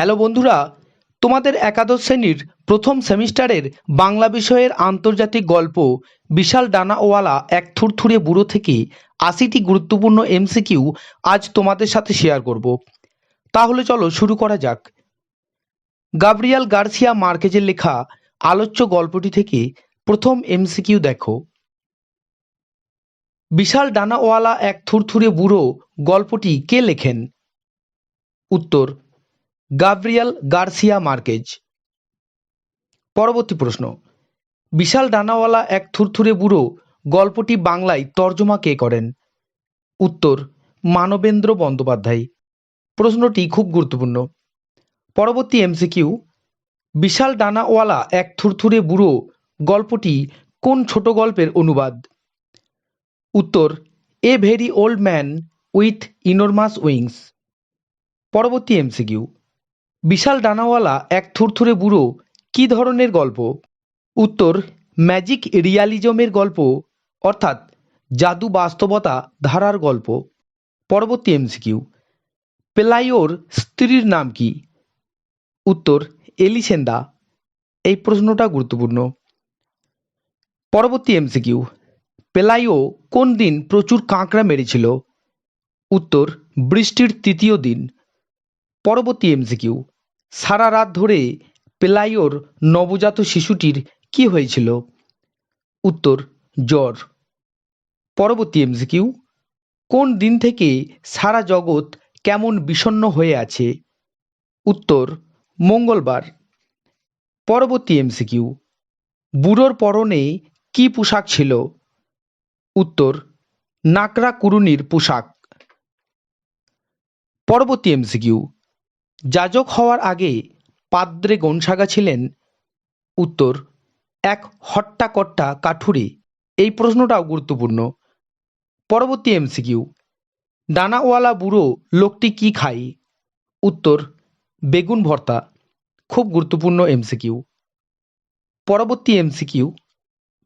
Hello বন্ধুরা, তোমাদের একাদশ শ্রেণির প্রথম সেমিস্টারের বাংলা বিষয়ের আন্তর্জাতিক গল্প বিশাল ডানাওয়ালা এক থুরথুরে বুড়ো থেকে আশিটি গুরুত্বপূর্ণ এমসিকিউ আজ তোমাদের সাথে শেয়ার করব। তাহলে চলো শুরু করা যাক। গাব্রিয়াল গার্সিয়া মার্কেজের লেখা আলোচ্য গল্পটি থেকে প্রথম এমসিকিউ দেখো। বিশাল ডানাওয়ালা এক থুরথুরে বুড়ো গল্পটি কে লেখেন? উত্তর গাব্রিয়াল গার্সিয়া মার্কেজ। পরবর্তী প্রশ্ন। বিশাল ডানাওয়ালা এক থুরথুরে বুড়ো গল্পটি বাংলায় তর্জমা কে করেন? উত্তর, মানবেন্দ্র বন্দ্যোপাধ্যায়। প্রশ্নটি খুব গুরুত্বপূর্ণ। পরবর্তী এমসিকিউ। বিশাল ডানাওয়ালা এক থুরথুরে বুড়ো গল্পটি কোন ছোট গল্পের অনুবাদ? উত্তর, a very old man with enormous wings. পরবর্তী এমসিকিউ। বিশাল ডানাওয়ালা এক থুরথুরে বুড়ো কী ধরনের গল্প? উত্তর, ম্যাজিক রিয়ালিজমের গল্প, অর্থাৎ জাদু বাস্তবতা ধারার গল্প। পরবর্তী এমসিকিউ পেলাইওর স্ত্রীর নাম কি? উত্তর, এলিসেন্দা। এই প্রশ্নটা গুরুত্বপূর্ণ। পরবর্তী এমসিকিউ পেলাইও কোন দিন প্রচুর কাঁকড়া মেরেছিল? উত্তর, বৃষ্টির তৃতীয় দিন। পরবর্তী এমসিকিউ। সারা রাত ধরে পেলাইওর নবজাত শিশুটির কি হয়েছিল? উত্তর, জ্বর। পরবর্তী এমসিকিউ, কোন দিন থেকে সারা জগৎ কেমন বিষণ্ণ হয়ে আছে? উত্তর, মঙ্গলবার। পরবর্তী এমসিকিউ, বুড়োর পরনে কি পোশাক ছিল? উত্তর, নাকড়া কুরুনির পোশাক। পরবর্তী এমসিকিউ যাজক হওয়ার আগে পাদ্রে গনসাগা ছিলেন। উত্তর, এক হট্টাকট্টা কাঠুরে। এই প্রশ্নটাও গুরুত্বপূর্ণ। পরবর্তী এমসিকিউ, ডানাওয়ালা বুড়ো লোকটি কি খায়? উত্তর, বেগুন ভর্তা। খুব গুরুত্বপূর্ণ এমসিকিউ। পরবর্তী এমসিকিউ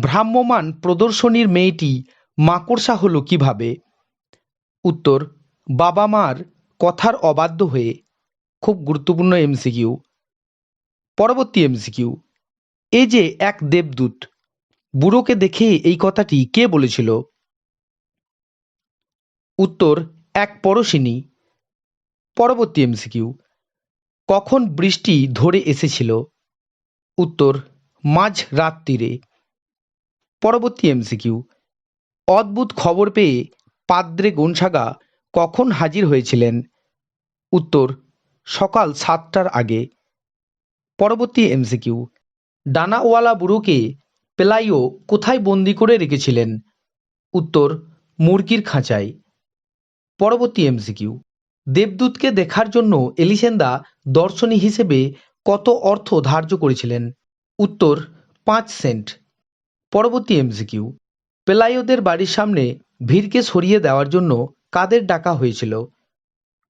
ভ্রাম্যমান প্রদর্শনীর মেয়েটি মাকড়সা হলো কীভাবে? উত্তর, বাবা মার কথার অবাধ্য হয়ে খুব গুরুত্বপূর্ণ এমসিকিউ পরবর্তী এমসিকিউ এ যে এক দেবদূত, বুড়োকে দেখে এই কথাটি কে বলেছিল? উত্তর, এক পরশিনী। পরবর্তী এমসিকিউ কখন বৃষ্টি ধরে এসেছিল? উত্তর, মাঝ রাত্রিরে। পরবর্তী এমসিকিউ অদ্ভুত খবর পেয়ে পাদ্রে গনসাগা কখন হাজির হয়েছিলেন? উত্তর সকাল সাতটার আগে। পরবর্তী এমসিকিউ। ডানাওয়ালা বুড়োকে পেলাইও কোথায় বন্দি করে রেখেছিলেন? উত্তর, মুরগির খাঁচায়। পরবর্তী এমসিকিউ। দেবদূতকে দেখার জন্য এলিসেন্দা দর্শনী হিসেবে কত অর্থ ধার্য করেছিলেন? উত্তর, পাঁচ সেন্ট। পরবর্তী এমসিকিউ। পেলাইওদের বাড়ির সামনে ভিড়কে সরিয়ে দেওয়ার জন্য কাদের ডাকা হয়েছিল?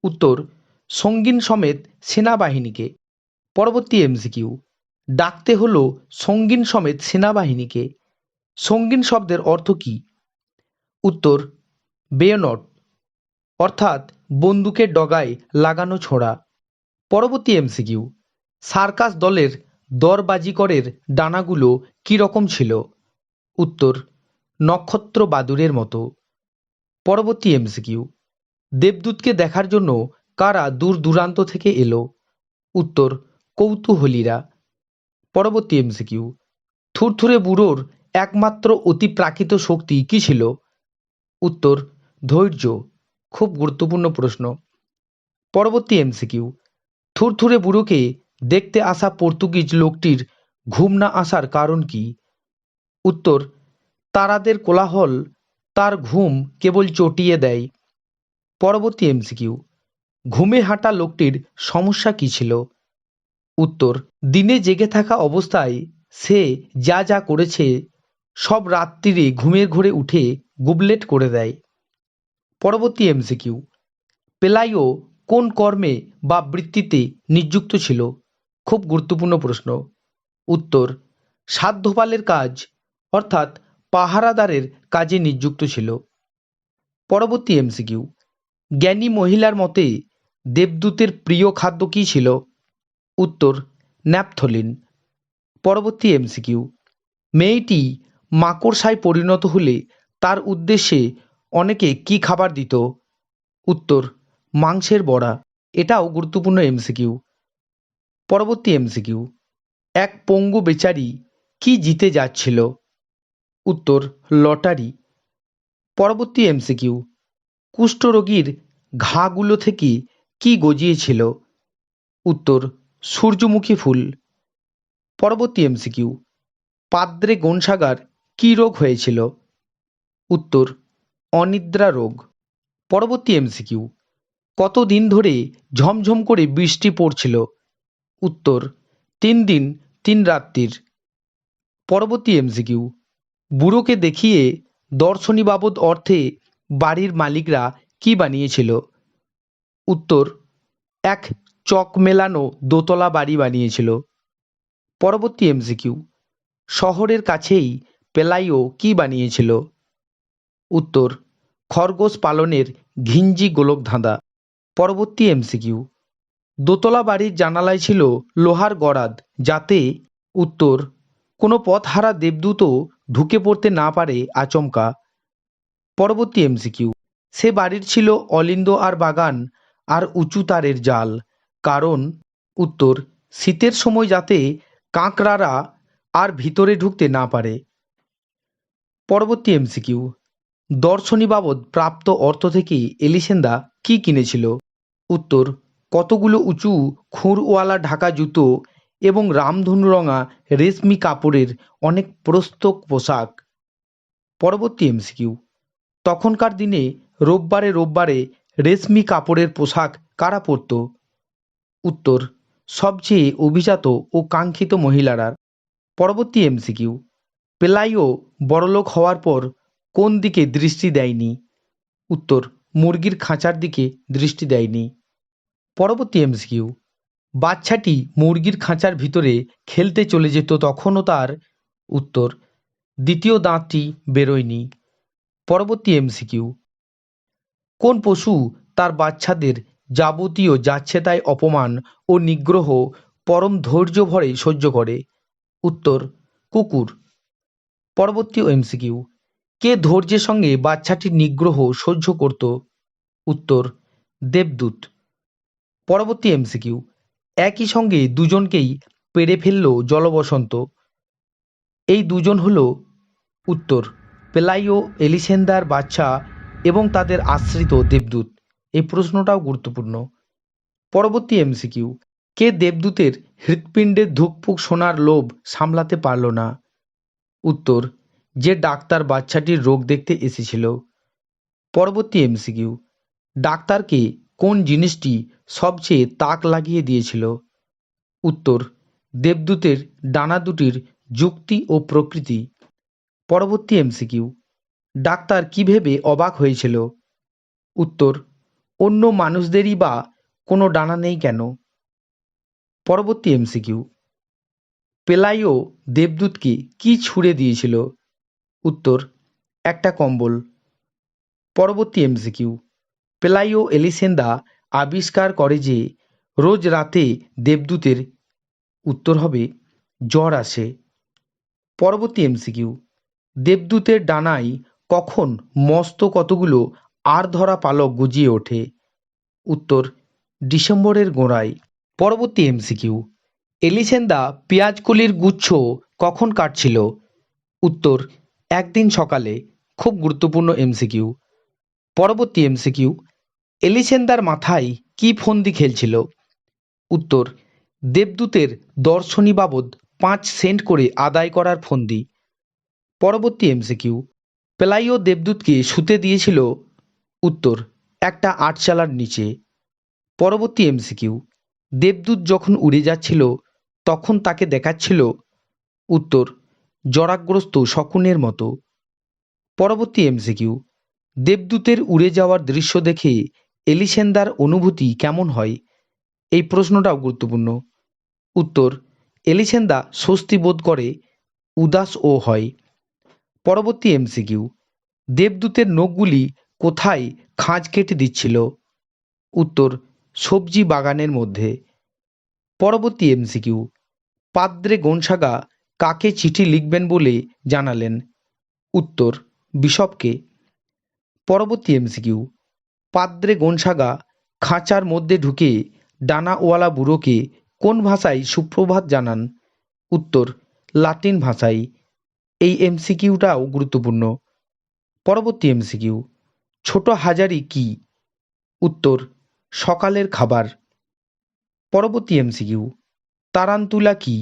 উত্তর সঙ্গীন সমেত সেনাবাহিনীকে। পরবর্তী এমসিকিউ। ডাকতে হলো সঙ্গীন সমেত সেনাবাহিনীকে। সঙ্গীন শব্দের অর্থ কি? উত্তর, বেয়নট। অর্থাৎ বন্দুকের ডগায় লাগানো ছোড়া। পরবর্তী এমসিকিউ। সার্কাস দলের দরবাজিকরের ডানাগুলো কীরকম ছিল? উত্তর নক্ষত্র বাদুরের মতো। পরবর্তী এমসিকিউ। দেবদূতকে দেখার জন্য কারা দূর দূরান্ত থেকে এলো? উত্তর, কৌতূহলীরা। পরবর্তী এমসিকিউ, থুরথুরে বুড়োর একমাত্র অতিপ্রাকৃত শক্তি কী ছিল? উত্তর, ধৈর্য, খুব গুরুত্বপূর্ণ প্রশ্ন। পরবর্তী এমসিকিউ, থুরথুরে বুড়োকে দেখতে আসা পর্তুগিজ লোকটির ঘুম না আসার কারণ কি? উত্তর, তারাদের কোলাহল তার ঘুম কেবল চটিয়ে দেয়। পরবর্তী এমসিকিউ ঘুমে হাঁটা লোকটির সমস্যা কি ছিল? উত্তর, দিনে জেগে থাকা অবস্থায় সে যা যা করেছে, সব রাত্রিরে ঘুমের ঘোরে উঠে গুবলেট করে দেয়। পরবর্তী এমসিকিউ পেলাইও কোন কর্মে বা বৃত্তিতে নিযুক্ত ছিল? খুব গুরুত্বপূর্ণ প্রশ্ন। উত্তর সাধ্যপালের কাজ, অর্থাৎ পাহারাদারের কাজে নিযুক্ত ছিল। পরবর্তী এমসিকিউ জ্ঞানী মহিলার মতে দেবদূতের প্রিয় খাদ্য কী ছিল? উত্তর, ন্যাপথলিন। পরবর্তী এমসিকিউ। মেয়েটি মাকড়সায় পরিণত হলে তার উদ্দেশ্যে অনেকে কি খাবার দিত? উত্তর, মাংসের বড়া। এটাও গুরুত্বপূর্ণ এমসিকিউ। পরবর্তী এমসিকিউ। এক পঙ্গু বেচারি কি জিতে যাচ্ছিল? উত্তর, লটারি। পরবর্তী এমসিকিউ। কুষ্ঠরোগীর ঘাগুলো থেকে কি গজিয়েছিল? উত্তর, সূর্যমুখী ফুল। পরবর্তী এমসিকিউ, পাদ্রে গনসাগার কী রোগ হয়েছিল? উত্তর, অনিদ্রা রোগ। পরবর্তী এমসিকিউ, কতদিন ধরে ঝমঝম করে বৃষ্টি পড়ছিল? উত্তর, তিন দিন, তিন রাত্রির। পরবর্তী এমসিকিউ, বুড়োকে দেখিয়ে দর্শনী বাবদ অর্থে বাড়ির মালিকরা কি বানিয়েছিল? উত্তর, এক চক মেলানো দোতলা বাড়ি বানিয়েছিল। পরবর্তী এমসিকিউ শহরের কাছেই পেলাইও কি বানিয়েছিল? উত্তর, খরগোশ পালনের ঘিঞ্জি গোলক ধাঁধা পরবর্তী এমসিকিউ দোতলা বাড়ির জানালায় ছিল লোহার গরাদ, যাতে, উত্তর, কোনো পথহারা দেবদূতও ঢুকে পড়তে না পারে আচমকা। পরবর্তী এমসিকিউ সে বাড়ির ছিল অলিন্দ আর বাগান আর উঁচু তারের জাল। কারণ উত্তর, শীতের সময় যাতে কাঁকড়ারা আর ভিতরে ঢুকতে না পারে। পরবর্তী এমসিকিউ, দর্শনী বাবদ প্রাপ্ত অর্থ থেকে এলিসেন্দা কি কিনেছিল? উত্তর, কতগুলো উঁচু খুরওয়ালা ঢাকা জুতো এবং রামধনুরঙা রেশমি কাপড়ের অনেক প্রস্তক পোশাক। পরবর্তী এমসিকিউ, তখনকার দিনে রোববারে রোববারে রেশমি কাপড়ের পোশাক কারা পরত? উত্তর, সবচেয়ে অভিজাত ও কাঙ্ক্ষিত মহিলারা। পরবর্তী এমসিকিউ। পেলাইও বড়লোক হওয়ার পর কোন দিকে দৃষ্টি দেয়নি? উত্তর, মুরগির খাঁচার দিকে দৃষ্টি দেয়নি। পরবর্তী এমসিকিউ। বাচ্চাটি মুরগির খাঁচার ভিতরে খেলতে চলে যেত তখনও তার, উত্তর, দ্বিতীয় দাঁতটি বেরোয়নি। পরবর্তী এমসিকিউ। কোন পশু তার বাচ্চাদের যাবতীয় যাচ্ছেতাই অপমান ও নিগ্রহ পরম ধৈর্য ভরে সহ্য করে? উত্তর, কুকুর। পরবর্তী এমসিকিউ। কে ধৈর্যের সঙ্গে বাচ্চাটির নিগ্রহ সহ্য করত? উত্তর, দেবদূত। পরবর্তী এমসিকিউ। একই সঙ্গে দুজনকেই পেরে ফেলল জলবসন্ত। এই দুজন হল, উত্তর, পেলাইও এলিসেন্দার বাচ্চা এবং তাদের আশ্রিত দেবদূত। এই প্রশ্নটাও গুরুত্বপূর্ণ। পরবর্তী এমসিকিউ, কে দেবদূতের হৃৎপিণ্ডের ধুকপুক শোনার লোভ সামলাতে পারল না? উত্তর, যে ডাক্তার বাচ্চাটির রোগ দেখতে এসেছিল। পরবর্তী এমসিকিউ, ডাক্তারকে কোন জিনিসটি সবচেয়ে তাক লাগিয়ে দিয়েছিল? উত্তর, দেবদূতের ডানা দুটির যুক্তি ও প্রকৃতি। পরবর্তী এমসিকিউ ডাক্তার কি ভেবে অবাক হয়েছিল? উত্তর, অন্য মানুষদেরই বা কোনো ডানা নেই কেন? পরবর্তী এমসিকিউ, পেলাইও দেবদূতকে কি ছুঁড়ে দিয়েছিল? উত্তর, একটা কম্বল। পরবর্তী এমসিকিউ, পেলাইও এলিসেন্দা আবিষ্কার করে যে রোজ রাতে দেবদূতের উত্তর হবে, জ্বর আসে। পরবর্তী এমসিকিউ, দেবদূতের ডানায় কখন মস্ত কতগুলো আর ধরা পালক গুজিয়ে ওঠে। উত্তর, ডিসেম্বরের গোড়ায়। পরবর্তী এমসিকিউ। এলিসেন্দা পেঁয়াজকলির গুচ্ছ কখন কাটছিল? উত্তর, একদিন সকালে। খুব গুরুত্বপূর্ণ এমসিকিউ। পরবর্তী এমসিকিউ। এলিসেন্দার মাথায় কি ফন্দি খেলছিল? উত্তর, দেবদূতের দর্শনী বাবদ পাঁচ সেন্ট করে আদায় করার ফন্দি। পরবর্তী এমসিকিউ। পেলাইও দেবদূতকে শুতে দিয়েছিল উত্তর, একটা আটচালার নিচে। পরবর্তী এমসিকিউ, দেবদূত যখন উড়ে যাচ্ছিল, তখন তাকে দেখাচ্ছিল উত্তর, জরাগ্রস্ত শকুনের মতো। পরবর্তী এমসিকিউ, দেবদূতের উড়ে যাওয়ার দৃশ্য দেখে এলিসেন্দার অনুভূতি কেমন হয়? এই প্রশ্নটাও গুরুত্বপূর্ণ। উত্তর, এলিসেন্দা স্বস্তি বোধ করে উদাসও হয়। পরবর্তী এমসিকিউ। দেবদূতের নখগুলি কোথায় খাঁজ কেটে দিচ্ছিল? উত্তর, সবজি বাগানের মধ্যে। পরবর্তী এমসিকিউ। পাদ্রে গোনসাগা কাকে চিঠি লিখবেন বলে জানালেন? উত্তর, বিশপকে। পরবর্তী এমসিকিউ। পাদ্রে গোনসাগা খাঁচার মধ্যে ঢুকে ডানাওয়ালা বুড়োকে কোন ভাষায় সুপ্রভাত জানান? উত্তর, লাতিন ভাষায়। এই এমসিকিউটাও গুরুত্বপূর্ণ। পরবর্তী এমসিকিউ, ছোট হাজারি কি? উত্তর, সকালের খাবার। পরবর্তী এমসিকিউ, তারান্তুলা কি?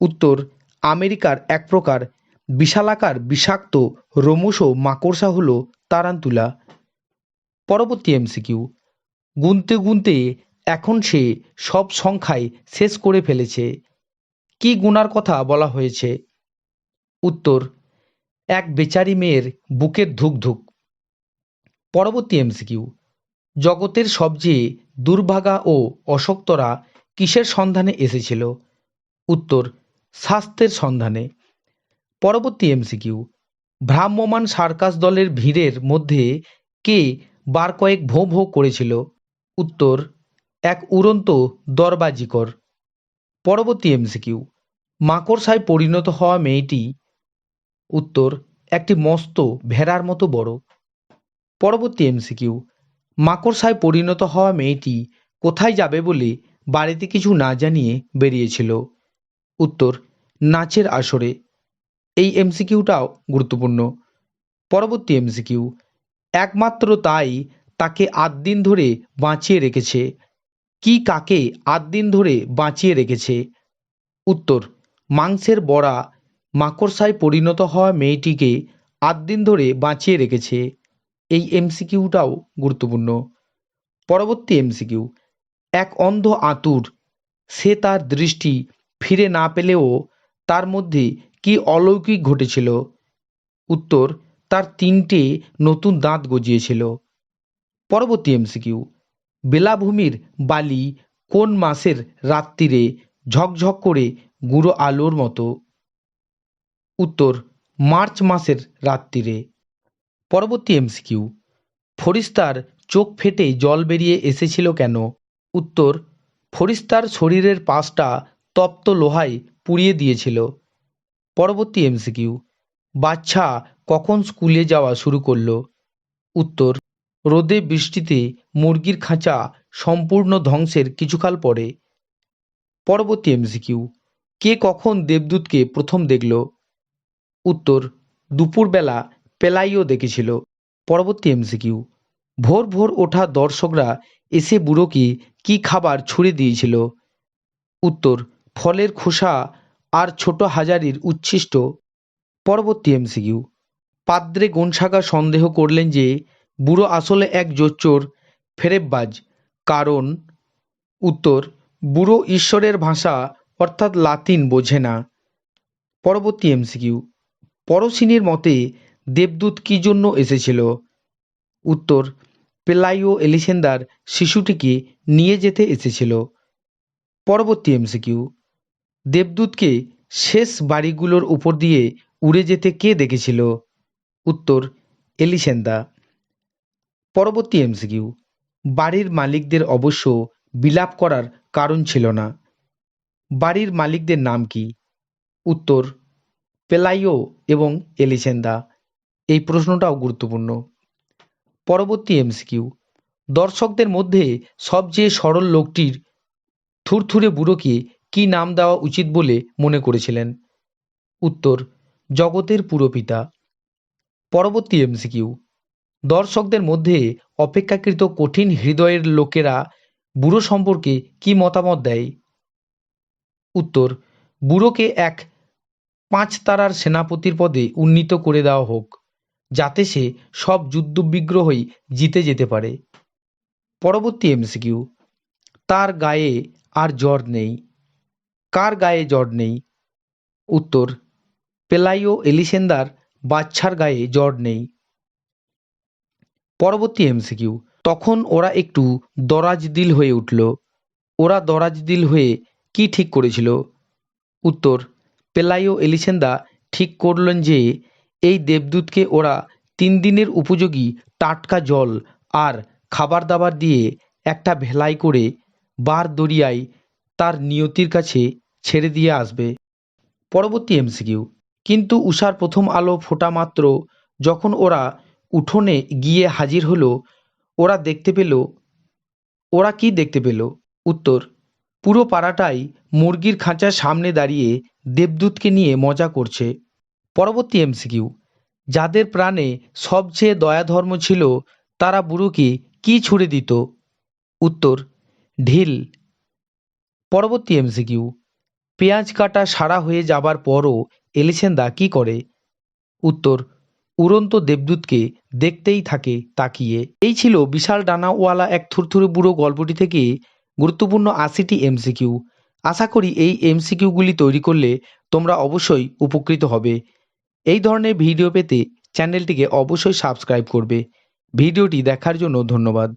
উত্তর, আমেরিকার এক প্রকার বিশালাকার বিষাক্ত রোমশ মাকড়সা হল তারান্তুলা। পরবর্তী এমসিকিউ, গুনতে গুনতে এখন সে সব সংখ্যায় শেষ করে ফেলেছে। কি গুনার কথা বলা হয়েছে? উত্তর, এক বেচারি মেয়ের বুকের ধুকধুক। পরবর্তী এমসিকিউ জগতের সবচেয়ে দুর্ভাগা ও অশক্তরা কিসের সন্ধানে এসেছিল? উত্তর, স্বাস্থ্যের সন্ধানে। পরবর্তী এমসিকিউ ভ্রাম্যমান সার্কাস দলের ভিড়ের মধ্যে কে বার কয়েক ভোঁ ভোঁ করেছিল? উত্তর, এক উড়ন্ত দরবাজিকর। পরবর্তী এমসিকিউ মাকড়সায় পরিণত হওয়া মেয়েটি উত্তর, একটি মস্ত, ভেড়ার মতো বড়। পরবর্তী এমসিকিউ, মাকড়সায় পরিণত হওয়া মেয়েটি কোথায় যাবে বলে বাড়িতে কিছু না জানিয়ে বেরিয়েছিল। উত্তর, নাচের আসরে। এই এমসিকিউটাও গুরুত্বপূর্ণ। পরবর্তী এমসিকিউ, একমাত্র তাই তাকে আট দিন ধরে বাঁচিয়ে রেখেছে। কি কাকে আট দিন ধরে বাঁচিয়ে রেখেছে? উত্তর, মাংসের বড়া মাকড়সায় পরিণত হওয়া মেয়েটিকে আট দিন ধরে বাঁচিয়ে রেখেছে। এই এমসিকিউটাও গুরুত্বপূর্ণ। পরবর্তী এমসিকিউ। এক অন্ধ আতুর। সে তার দৃষ্টি ফিরে না পেলেও তার মধ্যে কি অলৌকিক ঘটেছিল? উত্তর, তার তিনটে নতুন দাঁত গজিয়েছিল। পরবর্তী এমসিকিউ। বেলাভূমির বালি কোন মাসের রাত্রিরে ঝকঝক করে গুঁড়ো আলোর মতো। উত্তর মার্চ মাসের রাত্রিরে। পরবর্তী এমসিকিউ, ফরিস্তার চোখ ফেটে জল বেরিয়ে এসেছিল কেন? উত্তর, ফরিস্তার শরীরের পাশটা তপ্ত লোহায় পুড়িয়ে দিয়েছিল। পরবর্তী এমসিকিউ বাচ্চা কখন স্কুলে যাওয়া শুরু করল? উত্তর, রোদে বৃষ্টিতে মুরগির খাঁচা সম্পূর্ণ ধ্বংসের কিছুকাল পরে। পরবর্তী এমসিকিউ, কে কখন দেবদূতকে প্রথম দেখল? উত্তর, দুপুরবেলা পেলাইও দেখেছিল। পরবর্তী এমসিকিউ, ভোর ভোর ওঠা দর্শকরা এসে বুড়োকে কি খাবার ছুঁড়ে দিয়েছিল? উত্তর, ফলের খোসা আর ছোট হাজারির উচ্ছিষ্ট। পরবর্তী এমসিকিউ, পাদ্রে গোনসাগা সন্দেহ করলেন যে বুড়ো আসলে এক জোচ্চোর ফেরেববাজ। কারণ, উত্তর, বুড়ো ঈশ্বরের ভাষা অর্থাৎ লাতিন বোঝে না। পরবর্তী এমসিকিউ পরশিনীর মতে দেবদূত কি জন্য এসেছিল? উত্তর, পেলাইও এলিসেন্দার শিশুটিকে নিয়ে যেতে এসেছিল। পরবর্তী এমসিকিউ, দেবদূতকে শেষ বাড়িগুলোর উপর দিয়ে উড়ে যেতে কে দেখেছিল? উত্তর, এলিসেন্দা। পরবর্তী এমসিকিউ, বাড়ির মালিকদের অবশ্য বিলাপ করার কারণ ছিল না। বাড়ির মালিকদের নাম কি? উত্তর পেলাইও এবং এলিসেন্দা এই প্রশ্নটাও গুরুত্বপূর্ণ। পরবর্তী এমসিকিউ। দর্শকদের মধ্যে সবচেয়ে সরল লোকটির থুরথুরে বুড়োকে কি নাম দেওয়া উচিত বলে মনে করেছিলেন? উত্তর, জগতের পুরপিতা পরবর্তী এমসিকিউ। দর্শকদের মধ্যে অপেক্ষাকৃত কঠিন হৃদয়ের লোকেরা বুড়ো সম্পর্কে কি মতামত দেয়? উত্তর, বুড়োকে এক পাঁচ তারার সেনাপতির পদে উন্নীত করে দেওয়া হোক, যাতে সে সব যুদ্ধবিগ্রহই জিতে যেতে পারে। পরবর্তী এমসিকিউ, তার গায়ে আর জ্বর নেই। কার গায়ে জ্বর নেই? উত্তর, পেলাইও এলিসেন্দার বাচ্চার গায়ে জ্বর নেই। পরবর্তী এমসিকিউ, তখন ওরা একটু দরাজদিল হয়ে উঠল। ওরা দরাজদিল হয়ে কি ঠিক করেছিল? উত্তর পেলাইও এলিসেন্দা ঠিক করলেন যে, এই দেবদূতকে ওরা তিন দিনের উপযোগী টাটকা জল আর খাবার দাবার দিয়ে একটা ভেলাই করে বার দরিয়ায় তার নিয়তির কাছে ছেড়ে দিয়ে আসবে। পরবর্তী এমসিকিউ। কিন্তু উষার প্রথম আলো ফোটা মাত্র যখন ওরা উঠোনে গিয়ে হাজির হলো, ওরা দেখতে পেল, ওরা কি দেখতে পেল? উত্তর পুরো পাড়াটাই মুরগির খাঁচার সামনে দাঁড়িয়ে দেবদূতকে নিয়ে মজা করছে। পরবর্তী এমসিকিউ। যাদের প্রাণে সবচেয়ে দয়াধর্ম ছিল, তারা বুড়োকে কি ছুড়ে দিত? উত্তর, ঢিল। পরবর্তী এমসিকিউ। পেঁয়াজ কাটা সারা হয়ে যাবার পরও এলিসেন্দা কি করে? উত্তর, উড়ন্ত দেবদূতকে দেখতেই থাকে, তাকিয়ে। এই ছিল বিশাল ডানাওয়ালা এক থুরথুরে বুড়ো গল্পটি থেকে গুরুত্বপূর্ণ আশিটি এমসিকিউ। আশা করি এই এমসিকিউগুলি তৈরি করলে তোমরা অবশ্যই উপকৃত হবে। এই ধরনের ভিডিও পেতে চ্যানেলটিকে অবশ্যই সাবস্ক্রাইব করবে। ভিডিওটি দেখার জন্য ধন্যবাদ।